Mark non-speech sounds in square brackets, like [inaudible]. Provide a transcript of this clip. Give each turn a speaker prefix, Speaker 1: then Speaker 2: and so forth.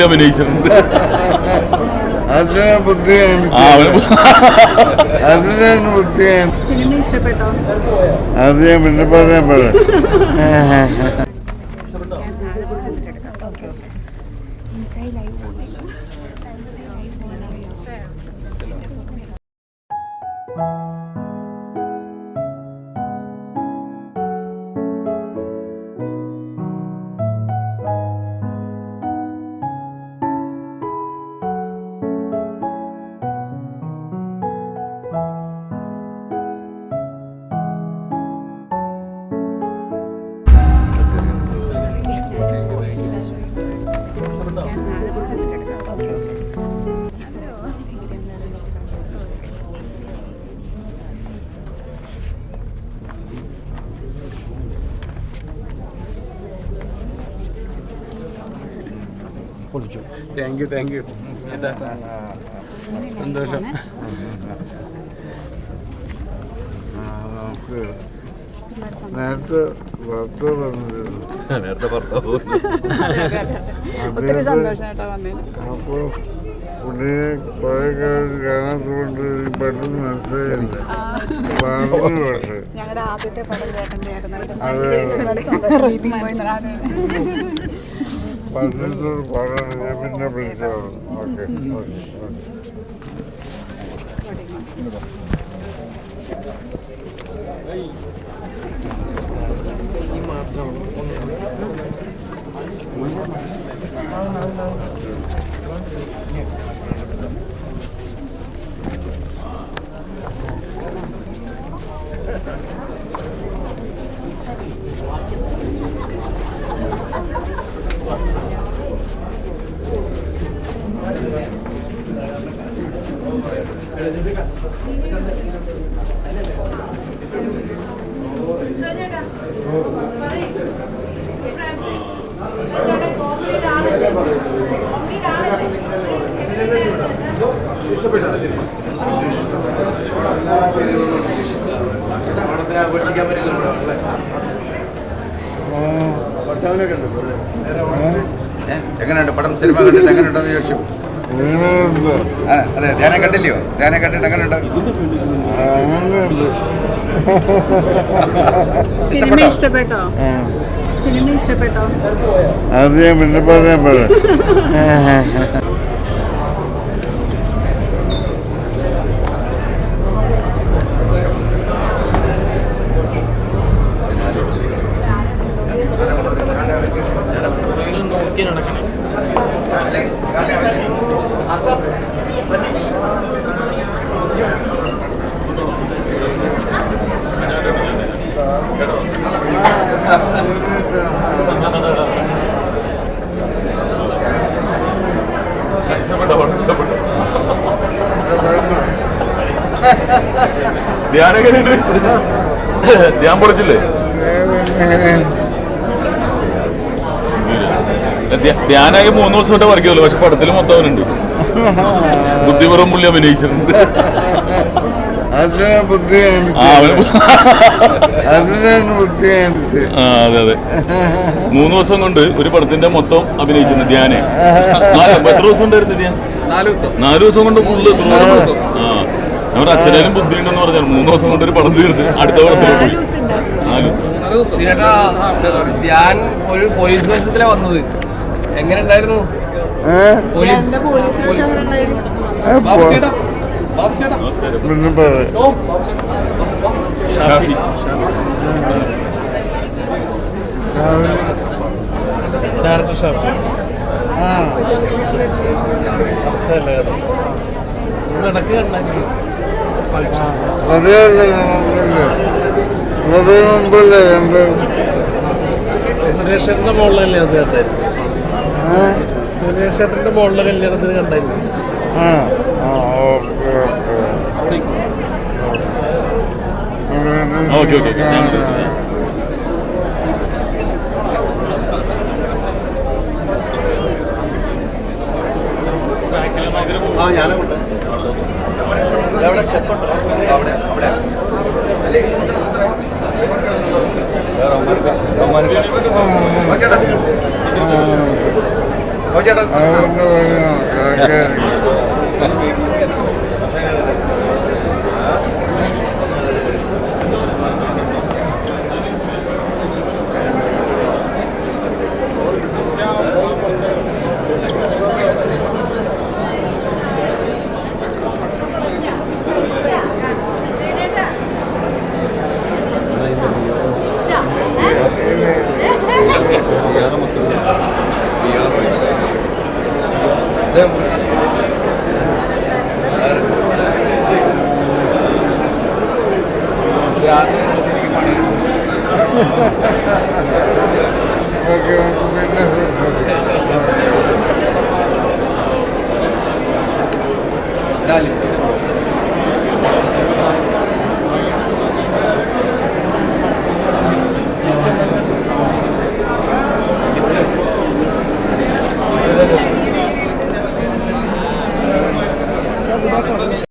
Speaker 1: പുള്ളി അഭിനയിച്ചിട്ടുണ്ട്.
Speaker 2: അത് ഞാൻ പിന്നെ പറയാൻ സിനിമ ഇഷ്ടപ്പെട്ടോ പറയാം
Speaker 3: താങ്ക് യു താങ്ക് യു സന്തോഷം.
Speaker 2: നേരത്തെ വന്നിരുന്നു
Speaker 1: നേരത്തെ ഭർത്താവ്
Speaker 2: അപ്പോൾ പുള്ളിയെ കുറെ കാലം കാണാത്തതുകൊണ്ട് പെട്ടെന്ന് മനസ്സിലായില്ല പറഞ്ഞു പക്ഷേ.
Speaker 4: ഞങ്ങളുടെ ആദ്യത്തെ പടം ചേട്ടന്റെ ആയിരുന്നു [laughs]
Speaker 2: അതെ.
Speaker 4: ഒരുപാട് സന്തോഷം വീട്ടിൽ പോയി അതെ.
Speaker 2: പറഞ്ഞതോട് ഓക്കെ ഓക്കെ
Speaker 5: എങ്ങനെയുണ്ട്? പടം സിനിമ കണ്ടിട്ട് എങ്ങനെയുണ്ടെന്ന് ചോദിച്ചു. അതെ ധ്യാനം കണ്ടില്ലയോ? ധ്യാനം കണ്ടിട്ട് എങ്ങനെയുണ്ട്?
Speaker 2: അങ്ങനെയുണ്ട്
Speaker 4: സിനിമ ഇഷ്ടപ്പെട്ടോ?
Speaker 2: ആ.
Speaker 4: സിനിമ ഇഷ്ടപ്പെട്ടോ?
Speaker 2: അത് ഞാൻ പിന്നെ പറയാൻ പറയാം [laughs]
Speaker 1: ധ്യാൻ പൊളിച്ചില്ലേ? ധ്യ- ധ്യാനാകെ മൂന്ന് ദിവസം വർക്ക് വർക്കുമല്ലോ പക്ഷെ പടത്തിൽ മൊത്തം അവനുണ്ട്. ബുദ്ധിപൂർവം പുള്ളി അഭിനയിച്ചിട്ടുണ്ട്.
Speaker 2: അതിനെ ബുദ്ധി അതിനാണ് ബുദ്ധി
Speaker 1: അതെ അതെ. മൂന്ന് ദിവസം കൊണ്ട് ഒരു പടത്തിന്റെ മൊത്തം അഭിനയിക്കുന്നു ധ്യാനെ. എത്ര ദിവസം ഉണ്ടായിരുന്നു ധ്യാൻ?
Speaker 3: നാല് ദിവസം.
Speaker 1: കൊണ്ട് ഫുള്ള് ആ. നമ്മുടെ അച്ഛനും ബുദ്ധി ഉണ്ടെന്ന് പറഞ്ഞാൽ മൂന്ന് ദിവസം കൊണ്ട് ഒരു പടം തീർത്ത് അടുത്ത പടത്തിലോട്ട് പോയി. നാല് ദിവസം.
Speaker 3: നാല്
Speaker 6: ഞാൻ ഒരു പോലീസ് വേഷത്തിലാ വന്നത്. എങ്ങനെ ഉണ്ടായിരുന്നു
Speaker 1: ഷാഫി.
Speaker 7: ഡയറക്ടർ ഷാപ്പ്
Speaker 2: ആ.
Speaker 7: മനസ്സിലല്ലേ കേട്ടോ ഇടയ്ക്ക് കണ്ടായിരിക്കും.
Speaker 2: അറിയാലോ നമുക്കല്ലേ കുറേ മുമ്പല്ലേ കണ്ട്
Speaker 7: സുരേഷ് ചേട്ടന്റെ മോളിലല്ലേ അത് കണ്ടായിരുന്നു സുരേഷ് ചേട്ടന്റെ മോളിലെ കല്യാണത്തിന് കണ്ടായിരുന്നു.
Speaker 2: ആ ആ ഓക്കെ
Speaker 1: ഓക്കെ. ഓക്കെ ഓക്കെ
Speaker 5: ആ ഞാനും ഉണ്ട്. സ്റ്റെപ്പുണ്ടോ അവിടെ അവിടെ. വേറെ അവന്മാർക്ക്
Speaker 2: ஓகே